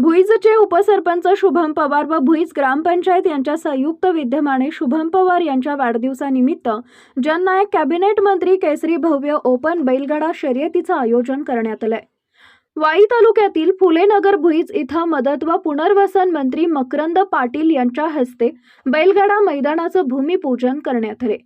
भुईजचे उपसरपंच शुभम पवार व भुईज ग्रामपंचायत यांच्या संयुक्त विद्यमाने शुभम पवार यांच्या वाढदिवसानिमित्त जननायक कॅबिनेट मंत्री केसरी भव्य ओपन बैलगाडा शर्यतीचं आयोजन करण्यात आलंय. वाई तालुक्यातील फुलेनगर भुईज इथं मदत व पुनर्वसन मंत्री मकरंद पाटील यांच्या हस्ते बैलगाडा मैदानाचं भूमिपूजन करण्यात आले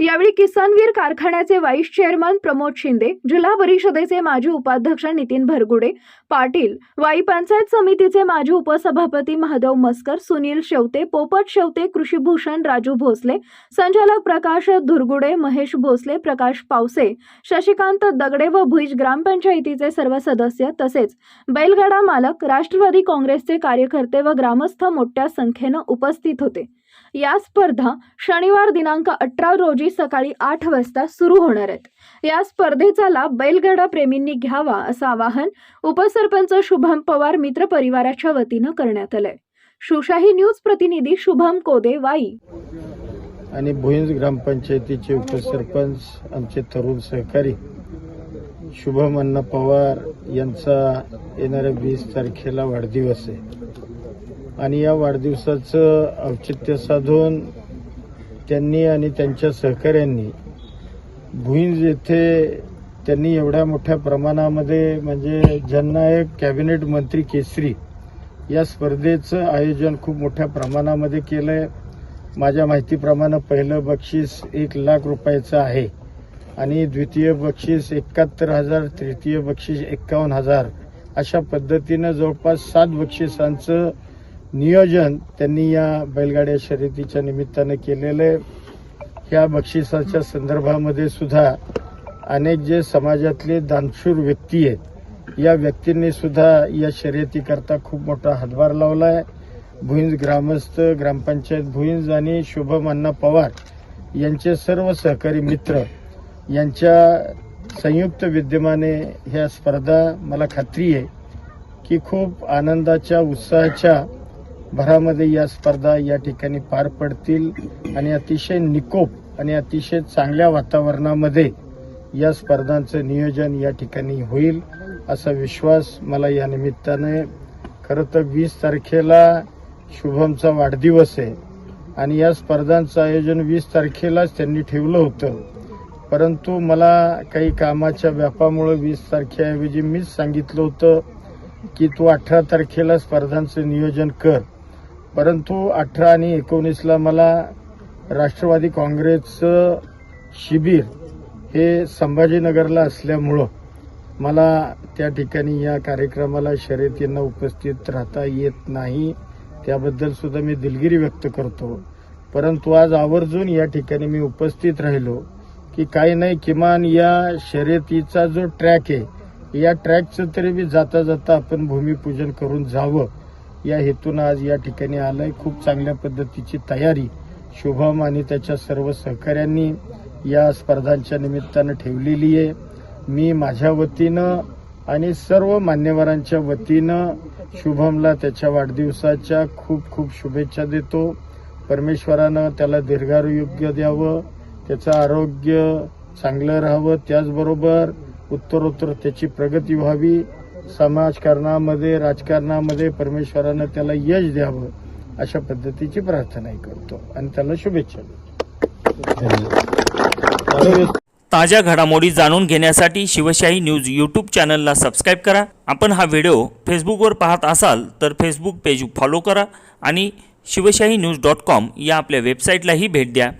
यावेळी किसानवीर कारखान्याचे व्हाईस चेअरमन प्रमोद शिंदे जिल्हा परिषदेचे माजी उपाध्यक्ष नितीन भरगुडे पाटील वाई पंचायत समितीचे माजी उपसभापती महादेव मस्कर सुनील शेवते पोपट शेवते कृषीभूषण राजू भोसले संचालक प्रकाश धुरगुडे महेश भोसले प्रकाश पावसे शशिकांत दगडे व भुईज ग्रामपंचायतीचे सर्व सदस्य तसेच बैलगाडा मालक राष्ट्रवादी काँग्रेसचे कार्यकर्ते व ग्रामस्थ मोठ्या संख्येनं उपस्थित होते. या स्पर्धा शनिवार दिनांक अठरा रोजी सकाळी आठ वाजता सुरू होणार आहेत. या स्पर्धेचा लाभ बैलगाडा प्रेमींनी घ्यावा असं आवाहन उपसरपंच शुभम पवार मित्र परिवाराच्या वतीनं करण्यात आलंय. सुशाही न्यूज प्रतिनिधी शुभम कोदे वाई. आणि भुईंज ग्रामपंचायतीचे उपसरपंच आमचे तरुण सहकारी शुभम अण्णा पवार यांचा येणाऱ्या वीस तारखेला वाढदिवस आहे. आणि या वाढदिवसाचं औचित्य साधून त्यांनी आणि त्यांच्या सहकाऱ्यांनी भुईंज येथे त्यांनी एवढ्या मोठ्या प्रमाणामध्ये म्हणजे जननायक कॅबिनेट मंत्री केसरी या स्पर्धेचं आयोजन खूप मोठ्या प्रमाणामध्ये केलंय. माझ्या माहितीप्रमाणे पहिलं बक्षीस एक लाख रुपयाचं आहे आणि द्वितीय बक्षीस एकाहत्तर हजार तृतीय बक्षीस एक्कावन्न हजार. अशा पद्धतीनं जवळपास सात बक्षिसांचं नियोजन त्यांनी या बैलगाड्या शर्यतीच्या निमित्तानं केलेलं आहे. ह्या बक्षिसाच्या संदर्भामध्ये सुद्धा अनेक जे समाजातले दानशूर व्यक्ती आहेत या व्यक्तींनी सुद्धा या शर्यतीकरता खूप मोठा हातभार लावला आहे. भुईंज ग्रामस्थ ग्रामपंचायत भुईंज आणि शुभम अण्णा पवार यांचे सर्व सहकारी मित्र यांच्या संयुक्त विद्यमाने ह्या स्पर्धा मला खात्री आहे की खूप आनंदाच्या उत्साहाच्या भरामध्ये या स्पर्धा या ठिकाणी पार पडतील आणि अतिशय निकोप आणि अतिशय चांगल्या वातावरणामध्ये या स्पर्धांचं नियोजन या ठिकाणी होईल असा विश्वास मला या निमित्ताने खरं तर वीस तारखेला शुभमचा वाढदिवस आहे. आणि या स्पर्धांचं आयोजन वीस तारखेलाच त्यांनी ठेवलं होतं. परंतु मला काही कामाच्या व्यापामुळे वीस तारखेऐवजी मीच सांगितलं होतं की तू अठरा तारखेला स्पर्धांचं नियोजन कर. परंतु अठरा आणि एकोणीसला मला राष्ट्रवादी काँग्रेसचं शिबिर हे संभाजीनगरला असल्यामुळं मला त्या ठिकाणी या कार्यक्रमाला शर्यतींना उपस्थित राहता येत नाही. त्याबद्दल सुद्धा मी दिलगिरी व्यक्त करतो. परंतु आज आवर्जून या ठिकाणी मी उपस्थित राहिलो की काही नाही किमान या शर्यतीचा जो ट्रॅक आहे या ट्रॅकचं तरी मी जाता जाता आपण भूमिपूजन करून जावं. या हेतून आज या ठिकाणी आलंय. खूप चांगल्या पद्धतीची तयारी शुभम आणि त्याच्या सर्व सहकाऱ्यांनी या स्पर्धांच्या निमित्तानं ठेवलेली आहे. मी माझ्या वतीनं आणि सर्व मान्यवरांच्या वतीनं शुभमला त्याच्या वाढदिवसाच्या खूप खूप शुभेच्छा देतो. परमेश्वरानं त्याला दीर्घारोग्य द्यावं त्याचं आरोग्य चांगलं राहावं. त्याचबरोबर उत्तरोत्तर त्याची प्रगती व्हावी. समाजकारणामध्ये राजकारणामध्ये परमेश्वरानं त्याला यश द्यावं अशा पद्धतीची प्रार्थनाही करतो. आणि त्याला शुभेच्छा देतो. ताज्या घडामोडी जाणून घेण्यासाठी शिवशाही न्यूज यूट्यूब चॅनलला सबस्क्राईब करा. आपण हा व्हिडिओ फेसबुकवर पाहत असाल तर फेसबुक पेज फॉलो करा आणि शिवशाही न्यूज डॉट कॉम या आपल्या वेबसाईटलाही भेट द्या.